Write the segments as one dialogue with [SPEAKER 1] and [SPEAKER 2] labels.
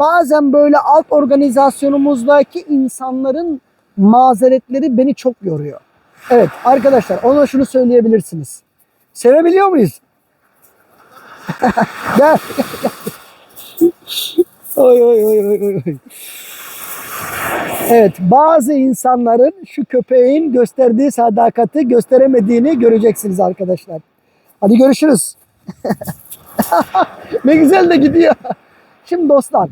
[SPEAKER 1] bazen böyle alt organizasyonumuzdaki insanların mazeretleri beni çok yoruyor. Evet arkadaşlar ona şunu söyleyebilirsiniz. Sevebiliyor muyuz? gel, oy oy oy oy. oy. Evet bazı insanların şu köpeğin gösterdiği sadakati gösteremediğini göreceksiniz arkadaşlar. Hadi görüşürüz. ne güzel de gidiyor. Şimdi dostlar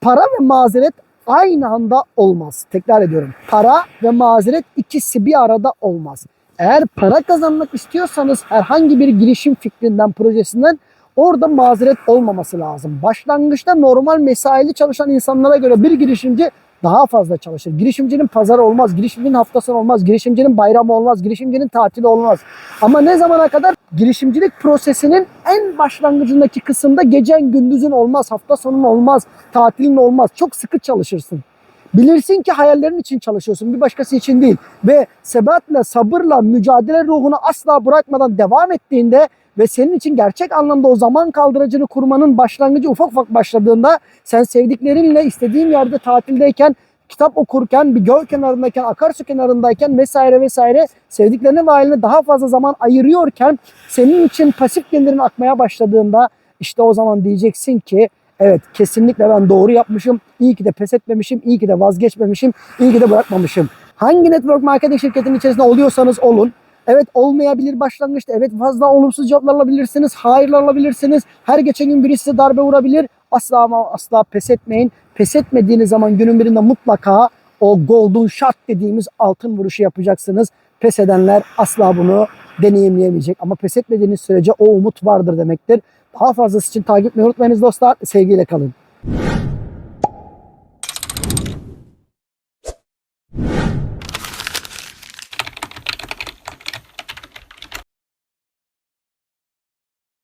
[SPEAKER 1] para ve mazeret aynı anda olmaz. Tekrar ediyorum. Para ve mazeret ikisi bir arada olmaz. Eğer para kazanmak istiyorsanız herhangi bir girişim fikrinden, projesinden orada mazeret olmaması lazım. Başlangıçta normal mesaili çalışan insanlara göre bir girişimci daha fazla çalışır. Girişimcinin pazarı olmaz, girişimcinin haftası olmaz, girişimcinin bayramı olmaz, girişimcinin tatili olmaz. Ama ne zamana kadar girişimcilik prosesinin en başlangıcındaki kısımda gecen gündüzün olmaz, hafta sonun olmaz, tatilin olmaz. Çok sıkı çalışırsın. Bilirsin ki hayallerin için çalışıyorsun, bir başkası için değil. Ve sebatle, sabırla, mücadele ruhunu asla bırakmadan devam ettiğinde ve senin için gerçek anlamda o zaman kaldırıcını kurmanın başlangıcı ufak ufak başladığında sen sevdiklerinle istediğin yerde tatildeyken kitap okurken, bir göl kenarındayken, akarsu kenarındayken vesaire vesaire sevdiklerine ve ailene daha fazla zaman ayırıyorken senin için pasif gelirin akmaya başladığında işte o zaman diyeceksin ki evet kesinlikle ben doğru yapmışım. İyi ki de pes etmemişim, iyi ki de vazgeçmemişim, iyi ki de bırakmamışım. Hangi network marketing şirketinin içerisinde oluyorsanız olun. Evet olmayabilir başlangıçta. Evet fazla olumsuz cevaplar alabilirsiniz. Hayırlar alabilirsiniz. Her geçen gün biri size darbe vurabilir. Asla ama asla pes etmeyin. Pes etmediğiniz zaman günün birinde mutlaka o golden shot dediğimiz altın vuruşu yapacaksınız. Pes edenler asla bunu deneyimleyemeyecek. Ama pes etmediğiniz sürece o umut vardır demektir. Daha fazlası için takip etmeyi unutmayınız dostlar. Sevgiyle kalın.